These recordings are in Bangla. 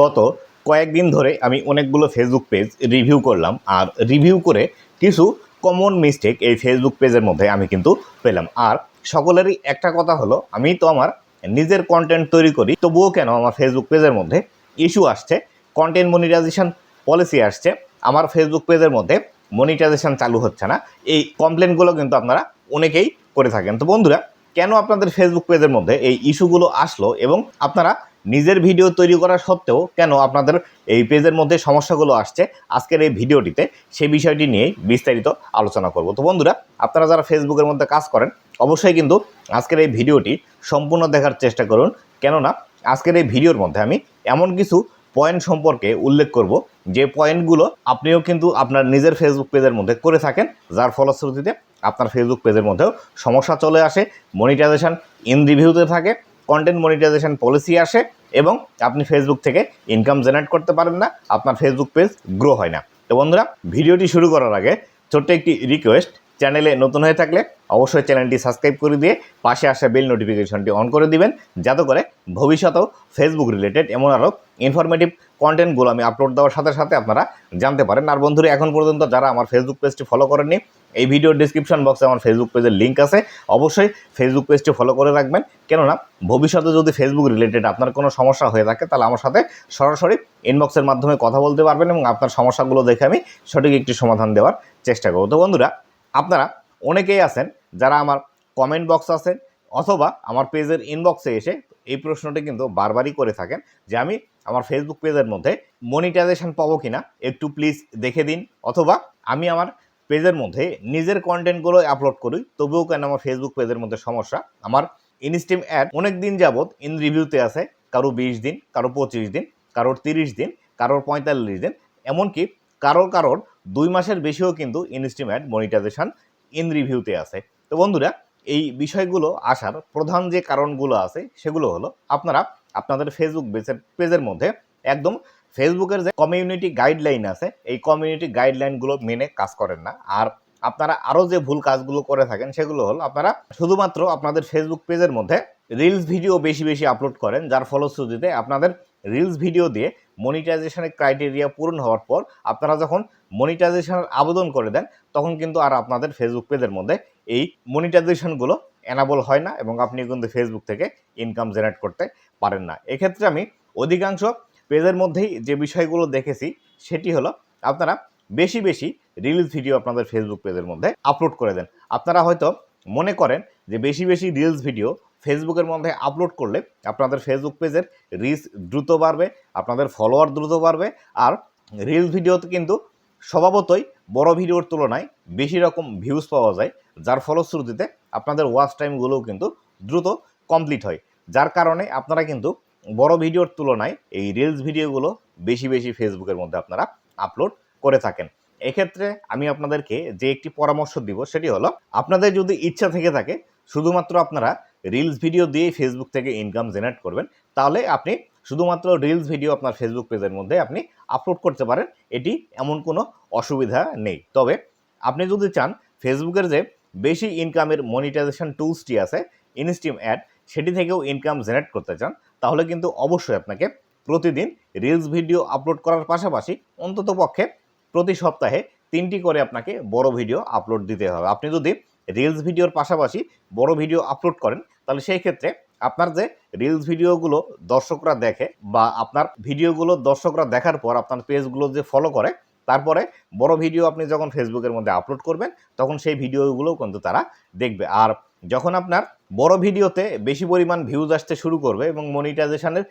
গত কয়েকদিন ধরে আমি অনেকগুলো ফেসবুক পেজ রিভিউ করলাম আর রিভিউ করে কিছু কমন মিস্টেক এই ফেসবুক পেজের মধ্যে আমি কিন্তু পেলাম। আর সকলেরই একটা কথা হলো, আমি তো আমার নিজের কন্টেন্ট তৈরি করি, তবুও কেন আমার ফেসবুক পেজের মধ্যে ইস্যু আসছে? কন্টেন্ট মনিটাইজেশন পলিসি আসছে। আমার ফেসবুক পেজের মধ্যে মনিটাইজেশন চালু হচ্ছে না। এই কমপ্লেনগুলো কিন্তু আপনারা অনেকেই করে থাকেন। তো বন্ধুরা, কেন আপনাদের ফেসবুক পেজের মধ্যে এই ইস্যুগুলো আসলো এবং আপনারা নিজের ভিডিও তৈরি করা সত্ত্বেও কেন আপনাদের এই পেজের মধ্যে সমস্যাগুলো আসছে? আজকের এই ভিডিওটিতে সেই বিষয়টি নিয়েই বিস্তারিত আলোচনা করব। তো বন্ধুরা, আপনারা যারা ফেসবুকের মধ্যে কাজ করেন, অবশ্যই কিন্তু আজকের এই ভিডিওটি সম্পূর্ণ দেখার চেষ্টা করুন। কেননা, আজকের এই ভিডিওর মধ্যে আমি এমন কিছু পয়েন্ট সম্পর্কে উল্লেখ করব, যে পয়েন্টগুলো আপনিও কিন্তু আপনার নিজের ফেসবুক পেজের মধ্যে করে থাকেন, যার ফলশ্রুতিতে আপনার ফেসবুক পেজের মধ্যেও সমস্যা চলে আসে মনিটাইজেশন ইন রিভিউতে থাকে কন্টেন্ট মনিটাইজেশন পলিসি আসে এবং আপনি ফেসবুক থেকে ইনকাম জেনারেট করতে পারেন না, আপনার ফেসবুক পেজ গ্রো হয় না। তো বন্ধুরা, ভিডিওটি শুরু করার আগে ছোট্ট একটি রিকোয়েস্ট চ্যানেলে নতুন হয়ে থাকলে অবশ্যই চ্যানেলটি সাবস্ক্রাইব করে দিয়ে পাশে আসা বেল নোটিফিকেশনটি অন করে দিবেন, যাতে করে ভবিষ্যতেও ফেসবুক রিলেটেড এমন আরও ইনফরমেটিভ কন্টেন্টগুলো আমি আপলোড দেওয়ার সাথে সাথে আপনারা জানতে পারেন। আর বন্ধুরা, এখন পর্যন্ত যারা আমার ফেসবুক পেজটি ফলো করেননি এই ভিডিওর ডিসক্রিপশন বক্সে আমার ফেসবুক পেজের লিঙ্ক আছে। অবশ্যই ফেসবুক পেজটি ফলো করে রাখবেন। কেননা, ভবিষ্যতে যদি ফেসবুক রিলেটেড আপনার কোনো সমস্যা হয়ে থাকে, তাহলে আমার সাথে সরাসরি ইনবক্সের মাধ্যমে কথা বলতে পারবেন এবং আপনার সমস্যাগুলো দেখে আমি সঠিক একটি সমাধান দেওয়ার চেষ্টা করব। তো বন্ধুরা, আপনারা অনেকেই আছেন যারা আমার কমেন্ট বক্স আছেন অথবা আমার পেজের ইনবক্সে এসে এই প্রশ্নটি কিন্তু বারবারই করে থাকেন যে আমি আমার ফেসবুক পেজের মধ্যে মনিটাইজেশন পাবো কিনা, একটু প্লিজ দেখে দিন। অথবা আমি আমার পেজের মধ্যে নিজের কন্টেন্টগুলো আপলোড করি। তবুও কেন আমার ফেসবুক পেজের মধ্যে সমস্যা? আমার ইনস্টিম অ্যাড অনেক দিন যাবৎ ইন রিভিউতে আছে। কারও বিশ দিন, কারও পঁচিশ দিন, কারোর তিরিশ দিন, কারোর পঁয়তাল্লিশ দিন। এমনকি কারোর কারোর দুই মাসের বেশিও কিন্তু ইনস্টিম অ্যাড মনিটাইজেশন ইন রিভিউতে আছে। তো বন্ধুরা, এই বিষয়গুলো আসার প্রধান যে কারণগুলো আছে, সেগুলো হলো আপনারা আপনাদের ফেসবুক পেজের পেজের মধ্যে একদম ফেসবুকের যে কমিউনিটি গাইডলাইন আছে, এই কমিউনিটি গাইডলাইনগুলো মেনে কাজ করেন না। আর আপনারা আরও যে ভুল কাজগুলো করে থাকেন, সেগুলো হলো আপনারা শুধুমাত্র আপনাদের ফেসবুক পেজের মধ্যে রিলস ভিডিও বেশি বেশি আপলোড করেন, যার ফলশ্রুতিতে আপনাদের রিলস ভিডিও দিয়ে মনিটাইজেশনের ক্রাইটেরিয়া পূরণ হওয়ার পর আপনারা যখন মনিটাইজেশনের আবেদন করে দেন, তখন কিন্তু আর আপনাদের ফেসবুক পেজের মধ্যে এই মনিটাইজেশনগুলো এনাবল হয় না এবং আপনি কিন্তু ফেসবুক থেকে ইনকাম জেনারেট করতে পারেন না। এক্ষেত্রে আমি অধিকাংশ পেজের মধ্যেই যে বিষয়গুলো দেখেছি, সেটি হলো আপনারা বেশি বেশি রিলস ভিডিও আপনাদের ফেসবুক পেজের মধ্যে আপলোড করে দেন। আপনারা হয়তো মনে করেন যে বেশি বেশি রিলস ভিডিও ফেসবুকের মধ্যে আপলোড করলে আপনাদের ফেসবুক পেজের রিচ দ্রুত বাড়বে, আপনাদের ফলোয়ার দ্রুত বাড়বে, আর রিলস ভিডিওতে কিন্তু স্বভাবতই বড় ভিডিওর তুলনায় বেশি রকম ভিউজ পাওয়া যায়, যার ফলশ্রুতিতে আপনাদের ওয়াচ টাইমগুলোও কিন্তু দ্রুত কমপ্লিট হয়। যার কারণে আপনারা কিন্তু বড় ভিডিওর তুলনায় এই রিলস ভিডিওগুলো বেশি বেশি ফেসবুকের মধ্যে আপনারা আপলোড করে থাকেন। এক্ষেত্রে আমি আপনাদেরকে যে একটি পরামর্শ দিব সেটি হলো, আপনাদের যদি ইচ্ছা থেকে থাকে, শুধুমাত্র আপনারা রিলস ভিডিও দিয়ে ফেসবুক থেকে ইনকাম জেনারেট করবেন, তাহলে আপনি শুধুমাত্র রিলস ভিডিও আপনার ফেসবুক পেজের মধ্যে আপনি আপলোড করতে পারেন। এটি এমন কোনো অসুবিধা নেই। তবে আপনি যদি চান ফেসবুকের যে বেশি ইনকামের মনিটাইজেশন টুলসটি আছে ইনস্টিম অ্যাড সেটি থেকেও ইনকাম জেনারেট করতে চান তাহলে কিন্তু অবশ্যই আপনাকে প্রতিদিন রিলস ভিডিও আপলোড করার পাশাপাশি অন্তত পক্ষে প্রতি সপ্তাহে তিনটি করে আপনাকে বড় ভিডিও আপলোড দিতে হবে। আপনি যদি রিলস ভিডিওর পাশাপাশি বড় ভিডিও আপলোড করেন, তাহলে সেই ক্ষেত্রে আপনার যে রিলস ভিডিওগুলো দর্শকরা দেখে বা আপনার ভিডিওগুলো দর্শকরা দেখার পর আপনার পেজগুলো যে ফলো করে, তারপরে বড় ভিডিও আপনি যখন ফেসবুকের মধ্যে আপলোড করবেন, তখন সেই ভিডিওগুলোও কিন্তু তারা দেখবে। আর যখন আপনার বড় ভিডিওতে বেশি পরিমাণ ভিউজ আসতে শুরু করবে এবং মনিটাইজেশনের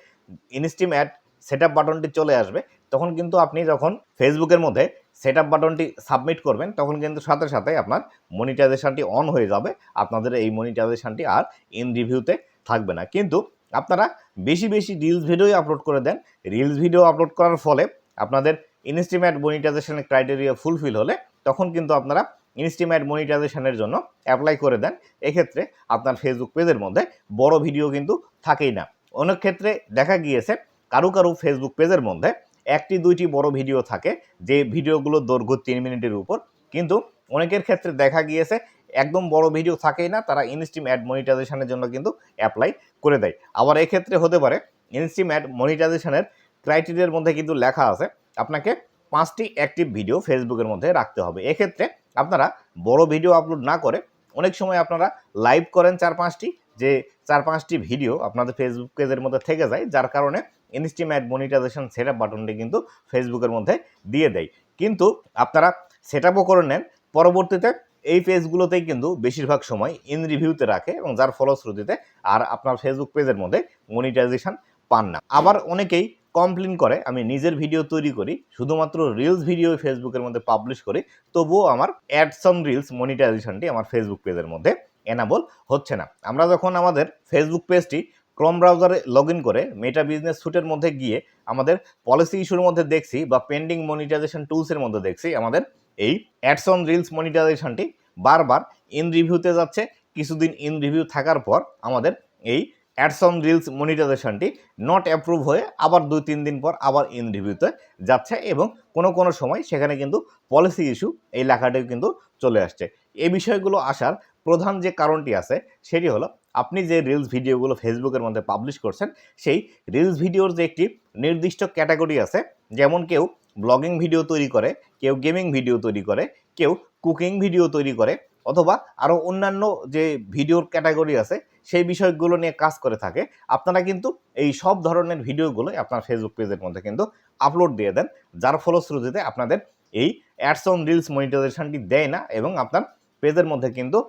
ইনস্টিম অ্যাড সেট আপ বাটনটি চলে আসবে, তখন কিন্তু আপনি যখন ফেসবুকের মধ্যে সেট আপ বাটনটি সাবমিট করবেন, তখন কিন্তু সাথে সাথে আপনার মনিটাইজেশনটি অন হয়ে যাবে। আপনাদের এই মনিটাইজেশনটি আর ইন রিভিউতে থাকবে না। কিন্তু আপনারা বেশি বেশি রিলস ভিডিওই আপলোড করে দেন। রিলস ভিডিও আপলোড করার ফলে আপনাদের ইনস্টিমেট মনিটাইজেশনের ক্রাইটেরিয়া ফুলফিল হলে তখন কিন্তু আপনারা ইনস্টিমেট মনিটাইজেশনের জন্য অ্যাপ্লাই করে দেন। এক্ষেত্রে আপনার ফেসবুক পেজের মধ্যে বড় ভিডিও কিন্তু থাকেই না। অনেক ক্ষেত্রে দেখা গিয়েছে, কারু কারু ফেসবুক পেজের মধ্যে একটি, দুইটি বড় ভিডিও থাকে, যে ভিডিওগুলো দৈর্ঘ্য তিন মিনিটের উপর। কিন্তু অনেকের ক্ষেত্রে দেখা গিয়েছে, একদম বড় ভিডিও থাকেই না, তারা ইনস্টিম অ্যাড মনিটাইজেশনের জন্য কিন্তু অ্যাপ্লাই করে দেয়। আবার এক্ষেত্রে হতে পারে ইনস্টিম অ্যাড মনিটাইজেশনের ক্রাইটেরিয়ার মধ্যে কিন্তু লেখা আছে, আপনাকে পাঁচটি অ্যাক্টিভ ভিডিও ফেসবুকের মধ্যে রাখতে হবে। এক্ষেত্রে আপনারা বড় ভিডিও আপলোড না করে অনেক সময় আপনারা লাইভ করেন চার পাঁচটি, যে চার পাঁচটি ভিডিও আপনাদের ফেসবুক পেজের মধ্যে থেকে যায়, যার কারণে ইনস্টিমেট মনিটাইজেশন সেট আপ বাটনটি কিন্তু ফেসবুকের মধ্যে দিয়ে দেয়। কিন্তু আপনারা সেট আপও করে নেন, পরবর্তীতে এই পেজগুলোতেই কিন্তু বেশিরভাগ সময় ইন রিভিউতে রাখে এবং যার ফলশ্রুতিতে আর আপনার ফেসবুক পেজের মধ্যে মনিটাইজেশন পান না। আবার অনেকেই কমপ্লেন করে, আমি নিজের ভিডিও তৈরি করি, শুধুমাত্র রিলস ভিডিও ফেসবুকের মধ্যে পাবলিশ করি, তবুও আমার অ্যাডসন রিলস মনিটাইজেশনটি আমার ফেসবুক পেজের মধ্যে এনাবল হচ্ছে না। আমরা যখন আমাদের ফেসবুক পেজটি ক্রোম ব্রাউজারে লগ ইন করে মেটা বিজনেস সুটের মধ্যে গিয়ে আমাদের পলিসি ইস্যুর মধ্যে দেখছি বা পেন্ডিং মনিটাইজেশন টুলসের মধ্যে দেখছি, আমাদের এই অ্যাডসন রিলস মনিটাইজেশনটি বারবার ইন রিভিউতে যাচ্ছে। কিছুদিন ইন রিভিউ থাকার পর আমাদের এই অ্যাডসন রিলস মনিটাইজেশনটি নট অ্যাপ্রুভ হয়ে আবার দুই, তিন দিন পর আবার ইন রিভিউতে যাচ্ছে এবং কোনো কোনো সময় সেখানে কিন্তু পলিসি ইস্যু এই লেখাটিও কিন্তু চলে আসছে। এই বিষয়গুলো আসার প্রধান যে কারণটি আছে সেটি হলো, আপনি যে রিলস ভিডিওগুলো ফেসবুকের মধ্যে পাবলিশ করছেন, সেই রিলস ভিডিওর যে একটি নির্দিষ্ট ক্যাটাগরি আছে, যেমন কেউ ব্লগিং ভিডিও তৈরি করে, কেউ গেমিং ভিডিও তৈরি করে, কেউ কুকিং ভিডিও তৈরি করে, অথবা আরও অন্যান্য যে ভিডিওর ক্যাটাগরি আছে সেই বিষয়গুলো নিয়ে কাজ করে থাকে। আপনারা কিন্তু এই সব ধরনের ভিডিওগুলো আপনার ফেসবুক পেজের মধ্যে কিন্তু আপলোড দিয়ে দেন, যার ফলশ্রুতিতে আপনাদের এই অ্যাডস অন রিলস মনিটাইজেশনটি দেয় না এবং আপনার পেজের মধ্যে কিন্তু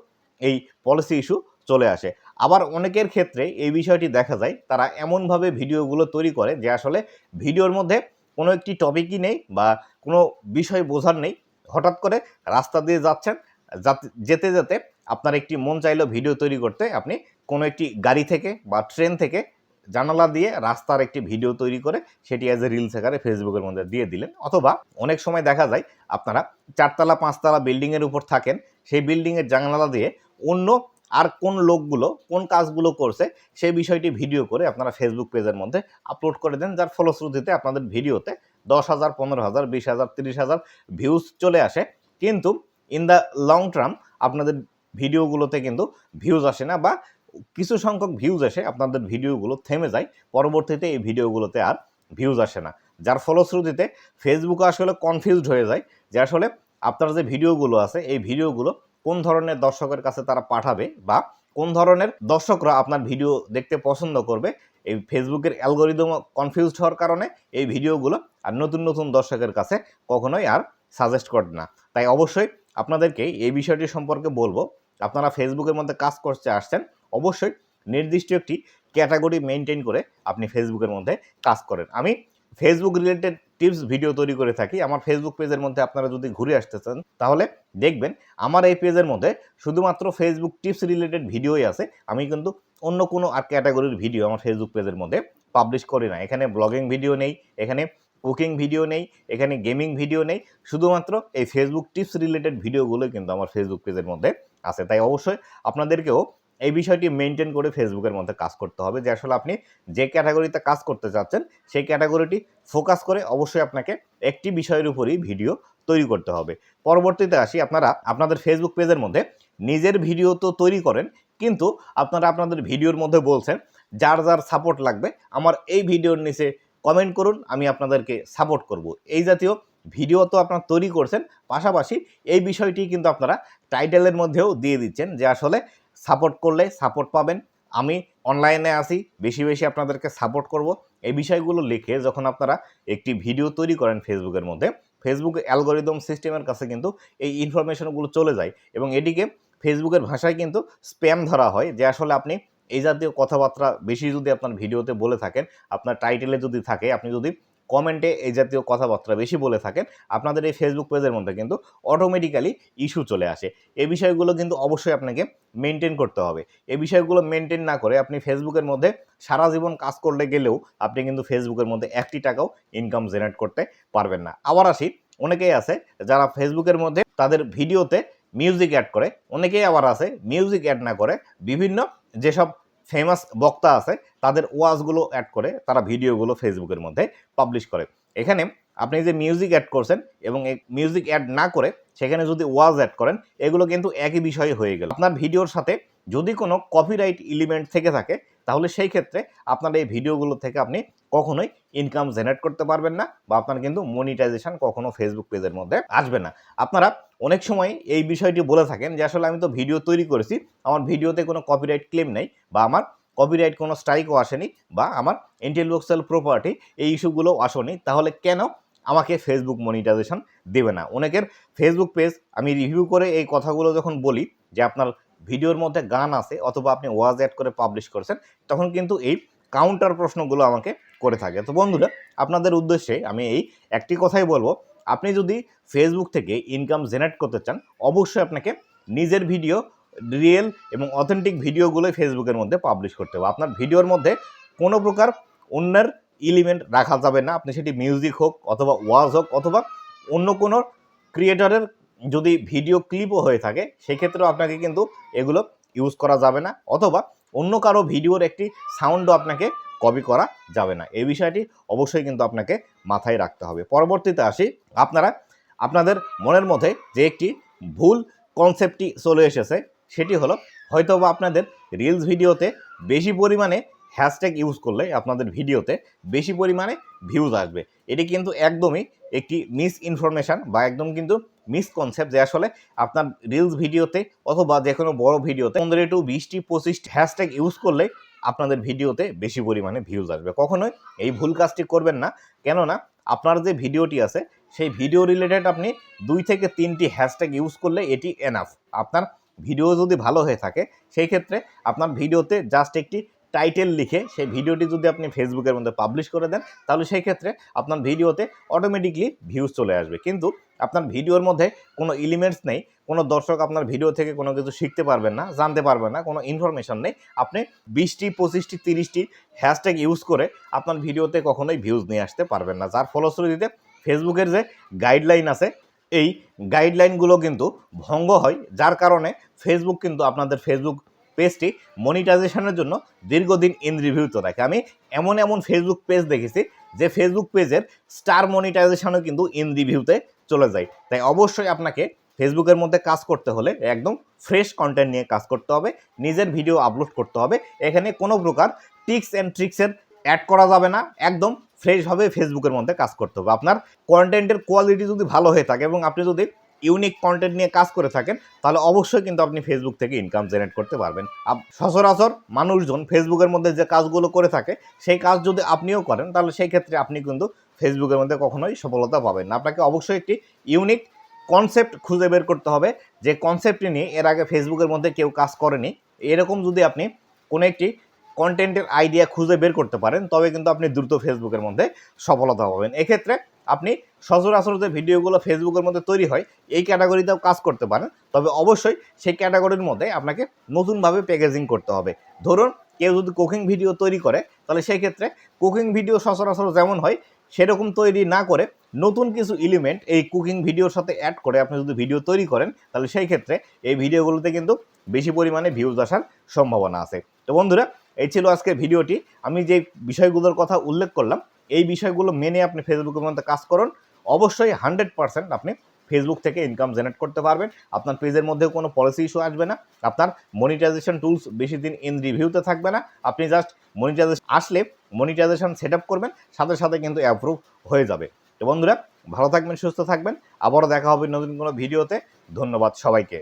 এই পলিসি ইস্যু চলে আসে। আবার অনেকের ক্ষেত্রে এই বিষয়টি দেখা যায়, তারা এমনভাবে ভিডিওগুলো তৈরি করে যে আসলে ভিডিওর মধ্যে কোনো একটি টপিকই নেই বা কোনো বিষয় বোঝার নেই। হঠাৎ করে রাস্তা দিয়ে যাচ্ছেন, যাতে, যেতে যেতে আপনার একটি মন চাইলো ভিডিও তৈরি করতে আপনি কোনো একটি গাড়ি থেকে বা ট্রেন থেকে জানালা দিয়ে রাস্তার একটি ভিডিও তৈরি করে সেটি অ্যাজ এ রিলস আকারে ফেসবুকের মধ্যে দিয়ে দিলেন। অথবা অনেক সময় দেখা যায় আপনারা চারতলা, পাঁচতলা বিল্ডিংয়ের উপর থাকেন, সেই বিল্ডিংয়ের জানালা দিয়ে অন্য আর কোন লোকগুলো, কোন কাজগুলো করছে, সেই বিষয়টি ভিডিও করে আপনারা ফেসবুক পেজের মধ্যে আপলোড করে দেন, যার ফলশ্রুতিতে আপনাদের ভিডিওতে দশ হাজার, পনেরো হাজার, বিশ হাজার, তিরিশ হাজার ভিউজ চলে আসে। কিন্তু ইন দ্য লং টার্ম আপনাদের ভিডিওগুলোতে কিন্তু ভিউজ আসে না বা কিছু সংখ্যক ভিউজ আসে, আপনাদের ভিডিওগুলো থেমে যায়, পরবর্তীতে এই ভিডিওগুলোতে আর ভিউজ আসে না। যার ফলশ্রুতিতে ফেসবুক আসলে কনফিউজড হয়ে যায়, যে আসলে আপনার যে ভিডিওগুলো আছে, এই ভিডিওগুলো কোন ধরনের দর্শকের কাছে তারা পাঠাবে বা কোন ধরনের দর্শকরা আপনার ভিডিও দেখতে পছন্দ করবে, এই ফেসবুকের অ্যালগোরিদম কনফিউজড হওয়ার কারণে এই ভিডিওগুলো আর নতুন নতুন দর্শকের কাছে কখনোই আর সাজেস্ট করে না। তাই অবশ্যই আপনাদেরকে এই বিষয়টি সম্পর্কে বলব আপনারা ফেসবুকের মধ্যে কাজ করতে আসছেন, অবশ্যই নির্দিষ্ট একটি ক্যাটাগরি মেনটেন করে আপনি ফেসবুকের মধ্যে কাজ করেন। আমি ফেসবুক রিলেটেড টিপস ভিডিও তৈরি করে থাকি। আমার ফেসবুক পেজের মধ্যে আপনারা যদি ঘুরে আসতে চান, তাহলে দেখবেন আমার এই পেজের মধ্যে শুধুমাত্র ফেসবুক টিপস রিলেটেড ভিডিওই আছে। আমি কিন্তু অন্য কোনো আর ক্যাটাগরির ভিডিও আমার ফেসবুক পেজের মধ্যে পাবলিশ করি না। এখানে ব্লগিং ভিডিও নেই, এখানে কুকিং ভিডিও নেই, এখানে গেমিং ভিডিও নেই। শুধুমাত্র এই ফেসবুক টিপস রিলেটেড ভিডিওগুলো কিন্তু আমার ফেসবুক পেজের মধ্যে আছে। তাই অবশ্যই আপনাদেরকেও এই বিষয়টি মেনটেন করে ফেসবুকের মধ্যে কাজ করতে হবে যে আসলে আপনি যে ক্যাটাগরিতে কাজ করতে চাচ্ছেন, সেই ক্যাটাগরিটি ফোকাস করে অবশ্যই আপনাকে একটি বিষয়ের উপরই ভিডিও তৈরি করতে হবে। পরবর্তীতে আসি, আপনারা আপনাদের ফেসবুক পেজের মধ্যে নিজের ভিডিও তো তৈরি করেন, কিন্তু আপনারা আপনাদের ভিডিওর মধ্যে বলছেন, যার যার সাপোর্ট লাগবে, আমার এই ভিডিওর নিচে কমেন্ট করুন, আমি আপনাদেরকে সাপোর্ট করব। এই জাতীয় ভিডিও তো আপনারা তৈরি করছেন, পাশাপাশি এই বিষয়টি কিন্তু আপনারা টাইটেলের মধ্যেও দিয়ে দিচ্ছেন যে আসলে সাপোর্ট করলে সাপোর্ট পাবেন। আমি অনলাইনে আসি বেশি বেশি আপনাদেরকে সাপোর্ট করব। এই বিষয়গুলো লিখে যখন আপনারা একটি ভিডিও তৈরি করেন ফেসবুকের মধ্যে ফেসবুক অ্যালগোরিদম সিস্টেমের কাছে কিন্তু এই ইনফরমেশনগুলো চলে যায় এবং এটিকে ফেসবুকের ভাষায় কিন্তু স্প্যাম ধরা হয় যে আসলে আপনি এই জাতীয় কথাবার্তা বেশি যদি আপনার ভিডিওতে বলে থাকেন, আপনার টাইটেলে যদি থাকে, আপনি যদি কমেন্টে এই জাতীয় কথাবার্তা বেশি বলে থাকেন। আপনাদের এই ফেসবুক পেজের মধ্যে কিন্তু অটোমেটিক্যালি ইস্যু চলে আসে। এই বিষয়গুলো কিন্তু অবশ্যই আপনাকে মেনটেন করতে হবে। এই বিষয়গুলো মেনটেন না করে আপনি ফেসবুকের মধ্যে সারা জীবন কাজ করলে গেলেও আপনি কিন্তু ফেসবুকের মধ্যে একটি টাকাও ইনকাম জেনারেট করতে পারবেন না। আবার আসি, অনেকেই আছে যারা ফেসবুকের মধ্যে তাদের ভিডিওতে মিউজিক অ্যাড করে, অনেকেই আবার আছে মিউজিক অ্যাড না করে বিভিন্ন যেসব ফেমাস বক্তা আছে, তাদের ওয়াজগুলো অ্যাড করে তারা ভিডিওগুলো ফেসবুকের মধ্যে পাবলিশ করে। এখানে আপনি যে মিউজিক অ্যাড করছেন এবং মিউজিক অ্যাড না করে সেখানে যদি ওয়াজ অ্যাড করেন, এগুলো কিন্তু একই বিষয় হয়ে গেল। আপনার ভিডিওর সাথে যদি কোনো কপিরাইট এলিমেন্ট থেকে থাকে, তাহলে সেই ক্ষেত্রে আপনার এই ভিডিওগুলো থেকে আপনি কখনোই ইনকাম জেনারেট করতে পারবেন না বা আপনার কিন্তু মনিটাইজেশন কখনো ফেসবুক পেজের মধ্যে আসবে না। আপনারা অনেক সময় এই বিষয়টি বলে থাকেন যে আসলে আমি তো ভিডিও তৈরি করেছি, আমার ভিডিওতে কোনো কপিরাইট ক্লেম নেই বা আমার কপিরাইট কোনো স্ট্রাইকও আসেনি বা আমার ইন্টেলেকচুয়াল প্রপার্টি এই ইস্যুগুলো আসেনি, তাহলে কেন আমাকে ফেসবুক মনিটাইজেশন দেবে না? অনেকের ফেসবুক পেজ আমি রিভিউ করে এই কথাগুলো যখন বলি যে আপনার ভিডিওর মধ্যে গান আছে অথবা আপনি ওয়াজ অ্যাড করে পাবলিশ করছেন, তখন কিন্তু এই কাউন্টার প্রশ্নগুলো আমাকে করে থাকে। তো বন্ধুরা, আপনাদের উদ্দেশ্যে আমি এই একটি কথাই বলব আপনি যদি ফেসবুক থেকে ইনকাম জেনারেট করতে চান, অবশ্যই আপনাকে নিজের ভিডিও রিয়েল এবং অথেন্টিক ভিডিওগুলোই ফেসবুকের মধ্যে পাবলিশ করতে হবে। আপনার ভিডিওর মধ্যে কোনো প্রকার অন্যের এলিমেন্ট রাখা যাবে না। আপনি সেটি মিউজিক হোক অথবা ওয়াজ হোক অথবা অন্য কোনো ক্রিয়েটরের যদি ভিডিও ক্লিপও হয়ে থাকে, সেক্ষেত্রেও আপনাকে কিন্তু এগুলো ইউজ করা যাবে না। অথবা অন্য কারও ভিডিওর একটি সাউন্ডও আপনাকে কপি করা যাবে না। এই বিষয়টি অবশ্যই কিন্তু আপনাকে মাথায় রাখতে হবে। পরবর্তীতে আসি, আপনারা, আপনাদের মনের মধ্যে যে একটি ভুল কনসেপ্টটি চলে এসেছে, সেটি হলো, হয়তোবা আপনাদের রিলস ভিডিওতে বেশি পরিমাণে হ্যাশট্যাগ ইউজ করলে আপনাদের ভিডিওতে বেশি পরিমাণে ভিউজ আসবে। এটি কিন্তু একদমই একটি মিস ইনফরমেশান বা একদম কিন্তু মিস কনসেপ্ট যে আসলে আপনার রিলস ভিডিওতে অথবা যে কোনো বড় ভিডিওতে পনেরো টু বিশটি পঁচিশটি হ্যাশট্যাগ ইউজ করলে আপনাদের ভিডিওতে বেশি পরিমাণে ভিউজ আসবে। কখনোই এই ভুল কাজটি করবেন না। কেননা, আপনার যে ভিডিওটি আছে, সেই ভিডিও রিলেটেড আপনি দুই থেকে তিনটি হ্যাশট্যাগ ইউজ করলে এটি এনাফ আপনার ভিডিও যদি ভালো হয়ে থাকে, সেই ক্ষেত্রে আপনার ভিডিওতে জাস্ট একটি টাইটেল লিখে সেই ভিডিওটি যদি আপনি ফেসবুকের মধ্যে পাবলিশ করে দেন, তাহলে সেই ক্ষেত্রে আপনার ভিডিওতে অটোমেটিকলি ভিউজ চলে আসবে। কিন্তু আপনার ভিডিওর মধ্যে কোনো এলিমেন্টস নেই, কোনো দর্শক আপনার ভিডিও থেকে কোনো কিছু শিখতে পারবেন না, জানতে পারবেন না, কোনো ইনফরমেশন নেই, আপনি বিশটি, পঁচিশটি, তিরিশটি হ্যাশট্যাগ ইউজ করে আপনার ভিডিওতে কখনোই ভিউজ নিয়ে আসতে পারবেন না। যার ফলশ্রুতিতে ফেসবুকের যে গাইডলাইন আছে, এই গাইডলাইনগুলো কিন্তু ভঙ্গ হয়, যার কারণে ফেসবুক কিন্তু আপনাদের ফেসবুক পেজটি মনিটাইজেশনের জন্য দীর্ঘদিন ইন রিভিউতে রাখে আমি এমন এমন ফেসবুক পেজ দেখেছি, যে ফেসবুক পেজের স্টার মনিটাইজেশনও কিন্তু ইন রিভিউতে চলে যায়। তাই অবশ্যই আপনাকে ফেসবুকের মধ্যে কাজ করতে হলে একদম ফ্রেশ কন্টেন্ট নিয়ে কাজ করতে হবে, নিজের ভিডিও আপলোড করতে হবে। এখানে কোনো প্রকার টিক্স অ্যান্ড ট্রিক্সের অ্যাড করা যাবে না, একদম ফ্রেশভাবে ফেসবুকের মধ্যে কাজ করতে হবে। আপনার কন্টেন্টের কোয়ালিটি যদি ভালো হয়ে থাকে এবং আপনি যদি ইউনিক কন্টেন্ট নিয়ে কাজ করে থাকেন, তাহলে অবশ্যই কিন্তু আপনি ফেসবুক থেকে ইনকাম জেনারেট করতে পারবেন। সচরাচর মানুষজন ফেসবুকের মধ্যে যে কাজগুলো করে থাকে, সেই কাজ যদি আপনিও করেন, তাহলে সেই ক্ষেত্রে আপনি কিন্তু ফেসবুকের মধ্যে কখনোই সফলতা পাবেন না। আপনাকে অবশ্যই একটি ইউনিক কনসেপ্ট খুঁজে বের করতে হবে। যে কনসেপ্টটি নিয়ে এর আগে ফেসবুকের মধ্যে কেউ কাজ করেনি, এরকম যদি আপনি কোনো একটি কন্টেন্টের আইডিয়া খুঁজে বের করতে পারেন, তবে কিন্তু আপনি দ্রুত ফেসবুকের মধ্যে সফলতা পাবেন। এক্ষেত্রে আপনি সচরাচর যে ভিডিওগুলো ফেসবুকের মধ্যে তৈরি হয়, এই ক্যাটাগরিতেও কাজ করতে পারেন। তবে অবশ্যই সেই ক্যাটাগরির মধ্যে আপনাকে নতুনভাবে প্যাকেজিং করতে হবে। ধরুন, কেউ যদি কুকিং ভিডিও তৈরি করে, তাহলে সেই ক্ষেত্রে কুকিং ভিডিও সচরাচর যেমন হয়, সেরকম তৈরি না করে নতুন কিছু এলিমেন্ট এই কুকিং ভিডিওর সাথে অ্যাড করে আপনি যদি ভিডিও তৈরি করেন, তাহলে সেই ক্ষেত্রে এই ভিডিওগুলোতে কিন্তু বেশি পরিমাণে ভিউজ আসার সম্ভাবনা আছে। তো বন্ধুরা এই ছিল আজকের ভিডিওটি। আমি যে বিষয়গুলোর কথা উল্লেখ করলাম, এই বিষয়গুলো মেনে আপনি ফেসবুকের মধ্যে কাজ করুন। অবশ্যই হান্ড্রেড পার্সেন্ট আপনি ফেসবুক থেকে ইনকাম জেনারেট করতে পারবেন। আপনার পেজের মধ্যেও কোনো পলিসি ইস্যু আসবে না। আপনার মনিটাইজেশন টুলস বেশি দিন ইন রিভিউতে থাকবে না। আপনি জাস্ট মনিটাইজেশন আসলে মনিটাইজেশন সেট করবেন, সাথে সাথে কিন্তু অ্যাপ্রুভ হয়ে যাবে। তো বন্ধুরা, ভালো থাকবেন, সুস্থ থাকবেন। আবারও দেখা হবে নতুন কোনো ভিডিওতে। ধন্যবাদ সবাইকে।